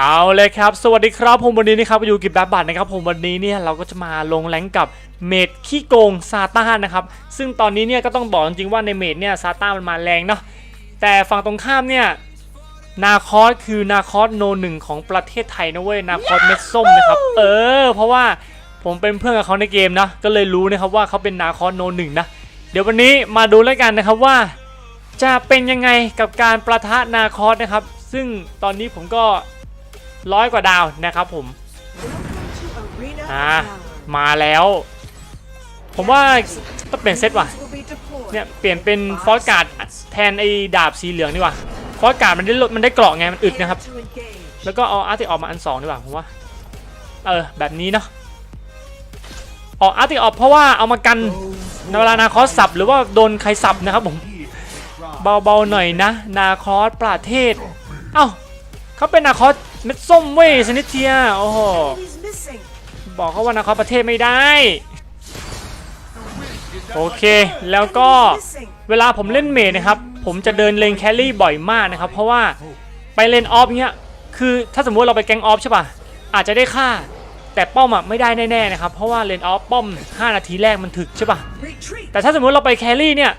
เอาเลยครับ สวัสดีครับผมวันนี้นะครับอยู่กับแบบบัตรนะครับผมวันนี้เนี่ยเราก็จะมาลงแรงกับเมดขี้โกงซาต้านะครับซึ่งตอนนี้เนี่ยก็ต้องบอกจริงๆว่าในเมดเนี่ยซาต้ามันมาแรงเนาะแต่ฝั่งตรงข้ามเนี่ยนาคอสคือนาคอสโนหนึ่งของประเทศไทยนะเว้ยนาคอสเม็ดส้มนะครับเออ เพราะว่าผมเป็นเพื่อนกับเขาในเกมนะก็เลยรู้นะครับว่าเขาเป็นนาคอสโนหนึ่งนะเดี๋ยววันนี้มาดูแล้วกันนะครับว่า จะเป็นยังไงกับการประทะนาคอสนะครับซึ่งตอนนี้ผมก็ ร้อยกว่าดาวนะครับผมอ่ามาแล้ว ผมว่าต้องเปลี่ยนเซตว่ะเนี่ยเปลี่ยนเป็นฟอสการ์ดแทนไอ้ดาบสีเหลืองดีกว่าฟอสการ์ดมันได้ลดมันได้เกราะไงมันอึดนะครับ แล้วก็เอาอาร์ติออกมาอันสองดีกว่าผมว่าเออแบบนี้เนาะออกอาร์ติออกเพราะว่าเอามากันในเวลานาคอสสับหรือว่าโดนใครสับนะครับผมเบาๆหน่อยนะ นาคอสประเทศ เอ้าเขาเป็นนาคอส เม็ดส้มเว้ยชนิดเทียโอ้โหบอกเขาว่านาคอสประเทศไม่ได้ โอเค แล้วก็เวลาผมเล่นเมดนะครับ ผมจะเดินเลนแครี่บ่อยมากนะครับ เพราะว่าไปเลนออฟเงี้ยคือถ้าสมมติเราไปแกงออฟใช่ป่ะ อาจจะได้ค่า แต่ป้อมอะไม่ได้แน่ๆนะครับ เพราะว่าเลนออฟป้อม 5 นาทีแรกมันถึกใช่ป่ะ แต่ถ้าสมมติเราไปแครี่เนี่ย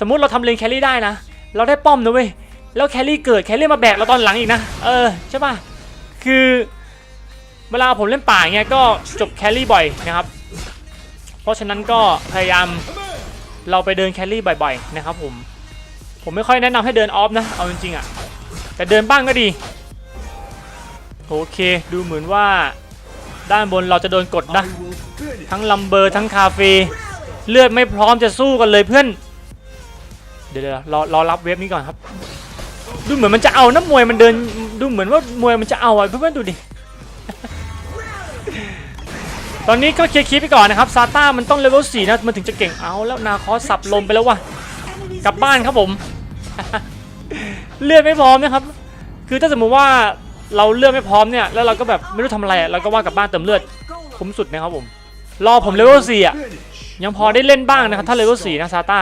สมมติเราทำเลนแครี่ได้นะ เราได้ป้อมนะเว้ย แล้วแครี่เกิดแครี่มาแบกเราตอนหลังอีกนะ เออใช่ป่ะ คือเวลาผมเล่นป่าเงี้ยก็จบแคลรี่บ่อยนะครับ เพราะฉะนั้นก็พยายามเราไปเดินแคลรี่บ่อยๆนะครับผม ผมไม่ค่อยแนะนำให้เดินออฟนะ เอาจริงๆอะ แต่เดินบ้างก็ดี โอเค ดูเหมือนว่าด้านบนเราจะโดนกดนะ ทั้งลัมเบอร์ทั้งคาเฟ่เลือดไม่พร้อมจะสู้กันเลยเพื่อน เดี๋ยวรอรอรับเวฟนี้ก่อนครับ ดูเหมือนมันจะเอานะมวยมันเดิน ดูเหมือนว่ามวยมันจะเอาอะเพื่อนๆดูดิ ตอนนี้ก็เคลียร์คีปไปก่อนนะครับซาต้ามันต้องเลเวล4นะมันถึงจะเก่งเอาแล้วนาคอสับลมไปแล้วว่ะกลับบ้านครับผม เลือดไม่พร้อมนะครับ คือถ้าสมมุติว่าเราเลือดไม่พร้อมเนี่ยแล้วเราก็แบบไม่รู้ทำอะไรเราก็ว่ากลับบ้านเติมเลือดคุ้มสุดนะครับผมรอผมเลเวล4อะยังพอได้เล่นบ้างนะครับถ้าเลเวล4นะซาต้า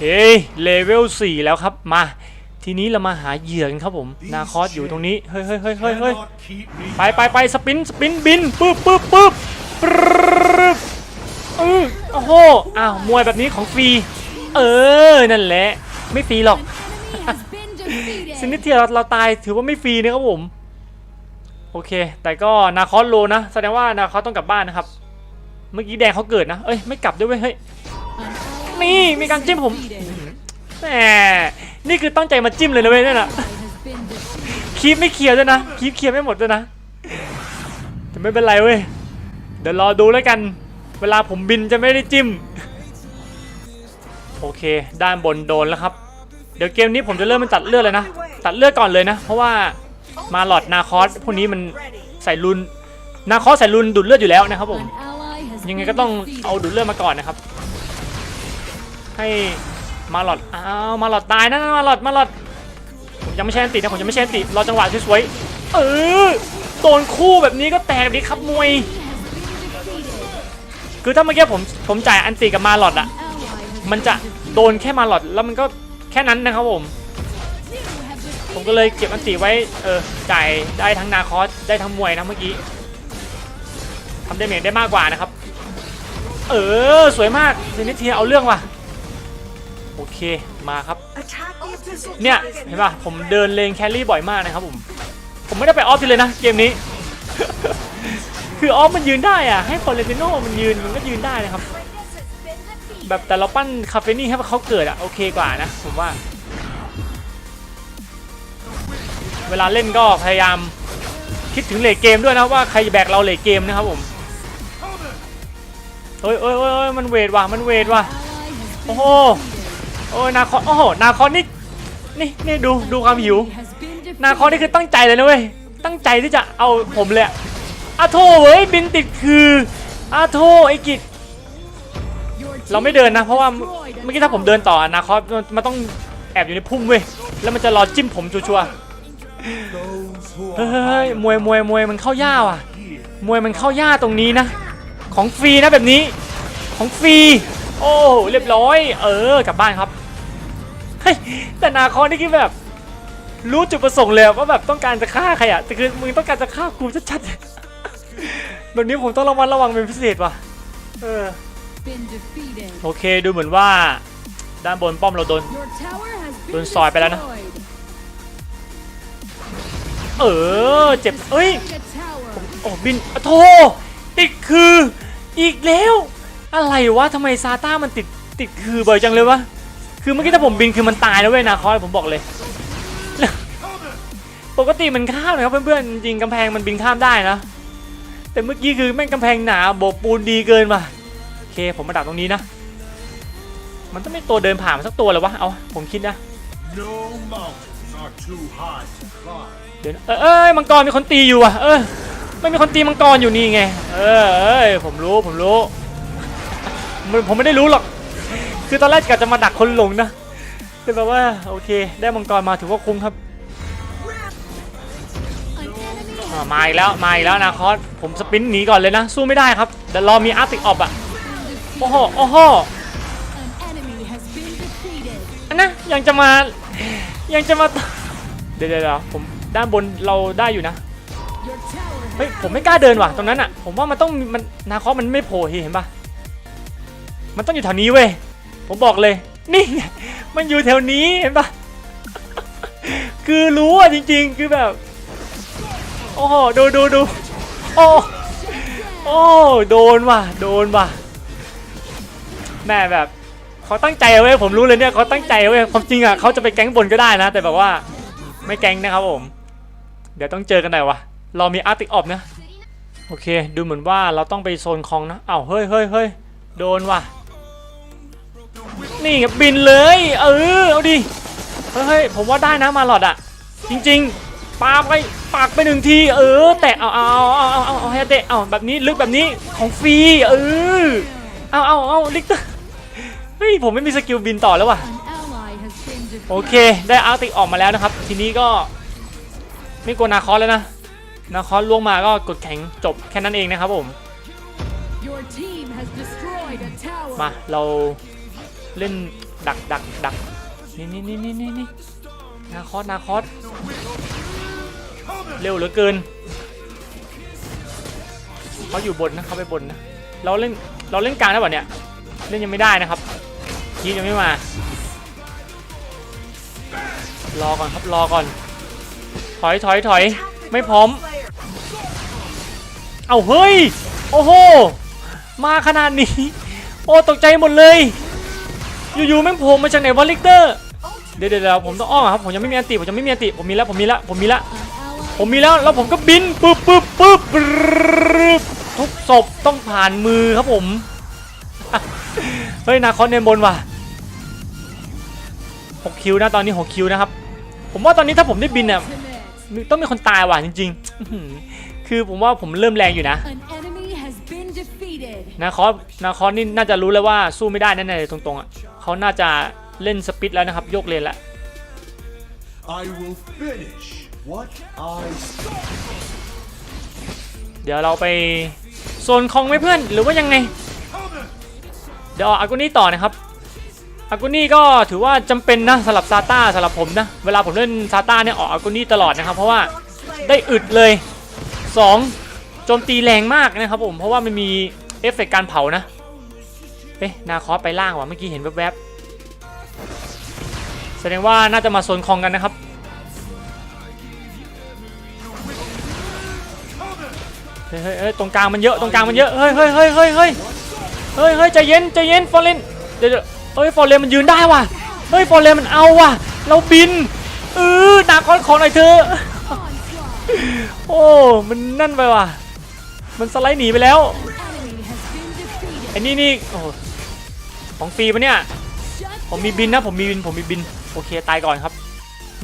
เฮ้ยเลเวล4แล้วครับมา ทีนี้เรามาหาเหยื่อกันครับผม นาคอสอยู่ตรงนี้ เฮ้ยเฮ้ยเฮ้ยเฮ้ยเฮ้ยไปไปไปสปินสปินบินปึ๊บปึ๊บปึ๊บปรึ๊บเออโอ้โห อ้าว มวยแบบนี้ของฟรี เออ นั่นแหละ ไม่ฟรีหรอกซินิเทียเราเราตายถือว่าไม่ฟรีนะครับผม โอเค แต่ก็นาคอสโลนะ แสดงว่านาคอสต้องกลับบ้านนะครับ เมื่อกี้แดงเขาเกิดนะ เอ้ย ไม่กลับด้วยเวยเฮ้ย นี่ มีการจิ้มผมแหม นี่คือตั้งใจมาจิ้มเลยนะเว้ยนั่นน่ะคีบไม่เคลียร์ด้วยนะคีบเคลียร์ไม่หมดด้วยนะแต่ไม่เป็นไรเว้ยเดี๋ยวรอดูแล้วกัน เวลาผมบินจะไม่ได้จิ้ม โอเค ด้านบนโดนแล้วครับ เดี๋ยวเกมนี้ผมจะเริ่มเป็นตัดเลือดเลยนะ ตัดเลือดก่อนเลยนะ เพราะว่ามาหลอดนาคอสพวกนี้มันใส่รุนนาคอสใส่รุนดูดเลือดอยู่แล้วนะครับผมยังไงก็ต้องเอาดูดเลือดมาก่อนนะครับ ให้ มาหลอดอ้าวมาหลอดตายนะมาหลอดมาหลอดผมยังไม่ใช่อันตินะผมยังไม่ใช่อันติรอจังหวะสวยๆเออโดนคู่แบบนี้ก็แตกดีครับมวย คือถ้าเมื่อกี้ผมผมจ่ายอันติกับมาหลอดอะมันจะโดนแค่มาหลอดแล้วมันก็แค่นั้นนะครับผม ผมก็เลยเก็บอันติไว้เออจ่ายได้ทั้งนาคอสได้ทั้งมวยนะเมื่อกี้ทำได้เมจได้มากกว่านะครับ เออสวยมากเซนิเทียเอาเรื่องว่ะ โอเคมาครับ เนี่ยเห็นป่ะผมเดินเลนแครี่บ่อยมากนะครับผมผมไม่ได้ไปออฟทีเลยนะเกมนี้ คือออฟมันยืนได้อะให้ฟอเรนติโนมันยืนมันก็ยืนได้นะครับ แบบแต่เราปั้นคาเฟนี่ให้เขาเกิดอะโอเคกว่านะผมว่า เวลาเล่นก็พยายามคิดถึงเลทเกมด้วยนะว่าใครแบกเราเลทเกมนะครับผมเฮ้ยเฮ้ยเฮ้ยเฮ้ยมันเวทว่ะมันเวทว่ะโอ้โห โอ้ยนาคอนโอ้โหนาคอนนี่นี่นี่ดูดูความหิว นาคอนนี่คือตั้งใจเลยนะเว้ยตั้งใจที่จะเอาผมเลยอะอาโทเว้ยบินติดคืออาโทไอ้กิจเราไม่เดินนะ เพราะว่าเมื่อกี้ถ้าผมเดินต่อนาคอนมันมันต้องแอบอยู่ในพุ่มเว้ยแล้วมันจะรอจิ้มผมชัวร์เฮ้ยมวยมวยมวยมันเข้าย่าว่ะ มวยมันเข้าย่าตรงนี้นะ ของฟรีนะแบบนี้ ของฟรี โอ้เรียบร้อย เออกลับบ้านครับ แต่นาคอนนี่คือแบบ รู้จุดประสงค์เลยว่าแบบต้องการจะฆ่าใครอะแต่คือมึงต้องการจะฆ่ากูชัดๆแบบนี้ผมต้องระมัดระวังเป็นพิเศษว่ะเออโอเคดูเหมือนว่า ด้านบนป้อมเราโดนโดนซอยไปแล้วนะเออเจ็บเอ้ยโอ้บินโธ่ติดคืออีกแล้ว อะไรวะทำไมซาต้ามันติดติดคือบ่อยจังเลยวะ คือเมื่อกี้ถ้าผมบินคือมันตายแล้วเว้ยนาคอสผมบอกเลย ปกติมันข้ามนะครับเพื่อนๆจริงๆกำแพงมันบินข้ามได้นะ แต่เมื่อกี้คือแม่งกำแพงหนาโบกปูนดีเกินว่ะโอเคผมมาดักตรงนี้นะ มันต้องไม่ตัวเดินผ่านมาสักตัวเลยวะ เอาผมคิดนะ No mountains are too high to climb. เดี๋ยวนะเออเอ้ยมังกรมีคนตีอยู่อะ เออไม่มีคนตีมังกรอยู่นี่ไง เออเอ้ยผมรู้ผมรู้มันผมไม่ได้รู้หรอก คือตอนแรกกะจะมาดักคนหลงนะแต่แบบว่าโอเค ได้มังกรมาถือว่าคุ้มครับมาอีกแล้วมาอีกแล้วนะคอสผมสปินหนีก่อนเลยนะ สู้ไม่ได้ครับเดี๋ยวรอมีอาร์ติกออบอะโอ้โหโอ้โหอันนะยังจะมายังจะมาเดี๋ยวเดี๋ยวผมด้านบนเราได้อยู่นะเฮ้ยผมไม่กล้าเดินว่ะตรงนั้นอะ ผมว่ามันต้องมีมันนาคอสมันไม่โผล่เห็นปะมันต้องอยู่แถวนี้เว้ย ผมบอกเลย นี่มันอยู่แถวนี้เห็นปะคือรู้อะจริง ๆ คือแบบ โอ้โหดูดูดูโอ้โอ้โดนว่ะโดนว่ะแม่แบบเขาตั้งใจเอาไว้ผมรู้เลยเนี่ยเขาตั้งใจเอาไว้ความจริงอะเขาจะไปแก๊งบนก็ได้นะ แต่แบบว่าไม่แก๊งนะครับผม เดี๋ยวต้องเจอกันหน่อยวะเรามีอาร์ติกออบนะ โอเค ดูเหมือนว่าเราต้องไปโซนคลองนะอ้าวเฮ้ยเฮ้ยเฮ้ยโดนว่ะ นี่ไงบินเลย เออเอาดิเฮ้ยเฮ้ยผมว่าได้นะมาหลอดอะจริงๆปาไปปากไปหนึ่งที เออ แตะเอาเอาเอาเอาเอาเอาให้เตะเอาแบบนี้ลึกแบบนี้ของฟรีเออเอาเอาเอาลิกเตอร์เฮ้ยผมไม่มีสกิลบินต่อแล้วว่ะ an ally has been defeated. โอเค ได้อาร์ติกออกมาแล้วนะครับ ทีนี้ก็ไม่กลัวนาคอสแล้วนะนาคอสล่วงมาก็กดแข็งจบแค่นั้นเองนะครับผม Your team has destroyed a tower. มาเรา เล่นดักดักดักนี่นี่นี่นี่นี่นี่นาคอสนาคอสเร็วเหลือเกินเขาอยู่บนนะเขาไปบนนะเราเล่นเราเล่นกลางได้ป่ะเนี่ยเล่นยังไม่ได้นะครับทีมยังไม่มา รอก่อนครับรอก่อน ถอยถอยถอยไม่พร้อม เอาเฮ้ย โอ้โห มาขนาดนี้ โอ้ตกใจหมดเลย อยู่ๆแม่งโผล่มาจากไหนวะลิกเตอร์เดี๋ยวเดี๋ยวเดี๋ยวผมต้องอ้อมอะครับผมยังไม่มีอันติผมยังไม่มีอันติผมมีแล้วผมมีแล้วผมมีแล้ว An ally ผมมีแล้วแล้วผมก็บินปึ๊บปึ๊บปึ๊บปรึ๊บทุกศพต้องผ่านมือครับผมเฮ้ยนาคอนเนมบนว่ะ6คิวนะตอนนี้6คิวนะครับผมว่าตอนนี้ถ้าผมได้บินเนี่ย ultimate. มีต้องมีคนตายว่ะจริงๆอื้อหือคือผมว่าผมเริ่มแรงอยู่นะ An enemy has been defeated. นาคอสนาคอสนี่น่าจะรู้แล้วว่าสู้ไม่ได้แน่ๆเลยตรงๆอะ เขาน่าจะเล่นสปิดแล้วนะครับโยกเลนแล้ว I will finish what I start. เดี๋ยวเราไปโซนคลองไหมเพื่อนหรือว่ายังไง เดี๋ยวอากุนี่ต่อนะครับอากุนี่ก็ถือว่าจำเป็นนะสำหรับซาต้าสำหรับผมนะ เวลาผมเล่นซาต้าเนี่ยออกอากุนี่ตลอดนะครับ เพราะว่าได้อึดเลย 2โจมตีแรงมากนะครับผมเพราะว่ามันมีเอฟเฟกต์การเผานะ เอ๊ะนาคอสไปล่างว่ะเมื่อกี้เห็นแวบๆแสดงว่าน่าจะมาโซนคลองกันนะครับเฮ้ยเฮ้ยเฮ้ยตรงกลางมันเยอะตรงกลางมันเยอะเฮ้ยเฮ้ยเฮ้ยเฮ้ยเฮ้ยเฮ้ยเฮ้ยใจเย็นใจเย็นฟอร์เรนเดี๋ยวเฮ้ยฟอร์เรนมันยืนได้ว่ะเฮ้ยฟอร์เรนมันเอาว่ะ เราบินเออนาคอนขอหน่อยเถอะโอ้มันนั่นไปว่ะมันสไลด์หนีไปแล้วไอ้นี่นี่โอ้ ของฟรีปะเนี่ย ผมมีบินนะ ผมมีบิน ผมมีบิน โอเค ตายก่อนครับ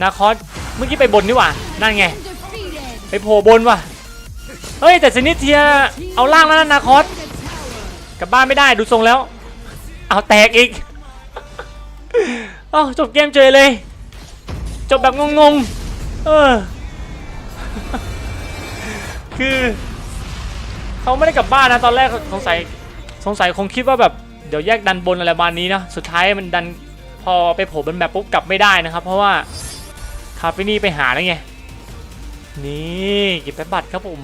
นาคอส เมื่อกี้ไปบนนี่หว่า นั่นไง ไปโผล่บนว่ะ เฮ้ย แต่ซินิเทียเอาล่างแล้วนะนาคอส กลับบ้านไม่ได้ดูทรงแล้ว เอาแตกอีกเอ้าจบเกมเฉยเลย จบแบบงงๆ เออ คือ เขาไม่ได้กลับบ้านนะตอนแรกสงสัยสงสัยคงคิดว่าแบบ เดี๋ยวแยกดันบนอะไรประมาณนี้นะสุดท้ายมันดันพอไปโผล่บนแบบปุ๊บกลับไม่ได้นะครับ เพราะว่าคาเฟนี่ไปหาแล้วไงนี่เก็บแป๊บบัตรครับผม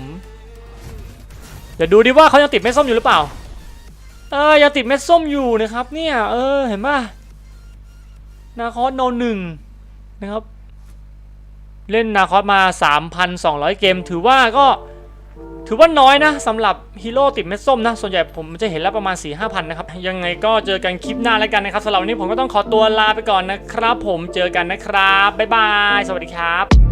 เดี๋ยวดูดิว่าเขายังติดเม็ดส้มอยู่หรือเปล่า เออยังติดเม็ดส้มอยู่นะครับ เนี่ยเออเห็นป่ะนาคอสโนหนึ่งนะครับ เล่นนาคอสมา 3,200 เกม ถือว่าก็ ถือว่าน้อยนะสำหรับฮีโร่ติดเม็ดส้มนะ ส่วนใหญ่ผมจะเห็นแล้วประมาณ 4 5 0 0 0 นะครับ ยังไงก็เจอกันคลิปหน้าแล้วกันนะครับสำหรับวันนี้ผมก็ต้องขอตัวลาไปก่อนนะครับ ผมเจอกันนะครับ บ๊ายบาย สวัสดีครับ